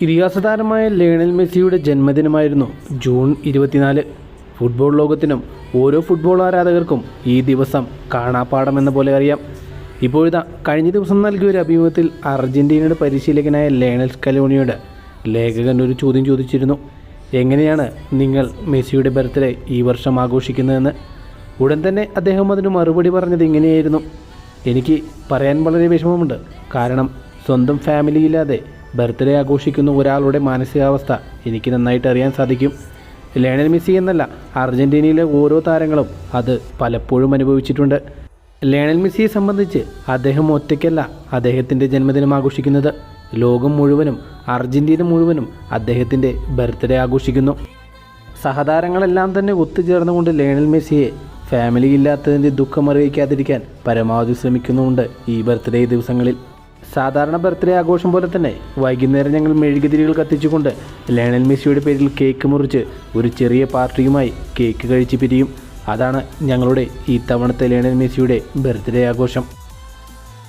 ഇതിഹാസ താരമായ ലേണൽ മെസ്സിയുടെ ജന്മദിനമായിരുന്നു ജൂൺ ഇരുപത്തിനാല്. ഫുട്ബോൾ ലോകത്തിനും ഓരോ ഫുട്ബോൾ ആരാധകർക്കും ഈ ദിവസം കാണാപ്പാടമെന്ന പോലെ അറിയാം. ഇപ്പോഴിതാ കഴിഞ്ഞ ദിവസം നൽകിയ ഒരു അഭിമുഖത്തിൽ അർജന്റീനയുടെ പരിശീലകനായ ലേണൽ സ്കലോണിയോട് ലേഖകൻ ഒരു ചോദ്യം ചോദിച്ചിരുന്നു. എങ്ങനെയാണ് നിങ്ങൾ മെസ്സിയുടെ ബർത്ത്ഡേ ഈ വർഷം ആഘോഷിക്കുന്നതെന്ന്? ഉടൻ തന്നെ അദ്ദേഹം അതിന് മറുപടി പറഞ്ഞത് ഇങ്ങനെയായിരുന്നു. എനിക്ക് പറയാൻ വളരെ വിഷമമുണ്ട്. കാരണം സ്വന്തം ഫാമിലി ഇല്ലാതെ ബർത്ത്ഡേ ആഘോഷിക്കുന്ന ഒരാളുടെ മാനസികാവസ്ഥ എനിക്ക് നന്നായിട്ട് അറിയാൻ സാധിക്കും. ലയണൽ മെസ്സി എന്നല്ല അർജന്റീനയിലെ ഓരോ താരങ്ങളും അത് പലപ്പോഴും അനുഭവിച്ചിട്ടുണ്ട്. ലയണൽ മെസ്സിയെ സംബന്ധിച്ച് അദ്ദേഹം ഒറ്റയ്ക്കല്ല അദ്ദേഹത്തിന്റെ ജന്മദിനം ആഘോഷിക്കുന്നത്. ലോകം മുഴുവനും അർജന്റീന മുഴുവനും അദ്ദേഹത്തിന്റെ ബർത്ത്ഡേ ആഘോഷിക്കുന്നു. സഹതാരങ്ങളെല്ലാം തന്നെ ഒത്തുചേർന്നുകൊണ്ട് ലയണൽ മെസ്സിയെ ഫാമിലി ഇല്ലാത്തതിന്റെ ദുഃഖം അറിയിക്കാതിരിക്കാൻ പരമാവധി ശ്രമിക്കുന്നുമുണ്ട് ഈ ബർത്ത്ഡേ ദിവസങ്ങളിൽ. സാധാരണ ബർത്ത്ഡേ ആഘോഷം പോലെ തന്നെ വൈകുന്നേരം ഞങ്ങൾ മെഴുകുതിരികൾ കത്തിച്ചുകൊണ്ട് ലയണൽ മെസ്സിയുടെ പേരിൽ കേക്ക് മുറിച്ച് ഒരു ചെറിയ പാർട്ടിയുമായി കേക്ക് കഴിച്ച് പിരിയും. അതാണ് ഞങ്ങളുടെ ഈ തവണത്തെ ലയണൽ മെസ്സിയുടെ ബർത്ത്ഡേ ആഘോഷം.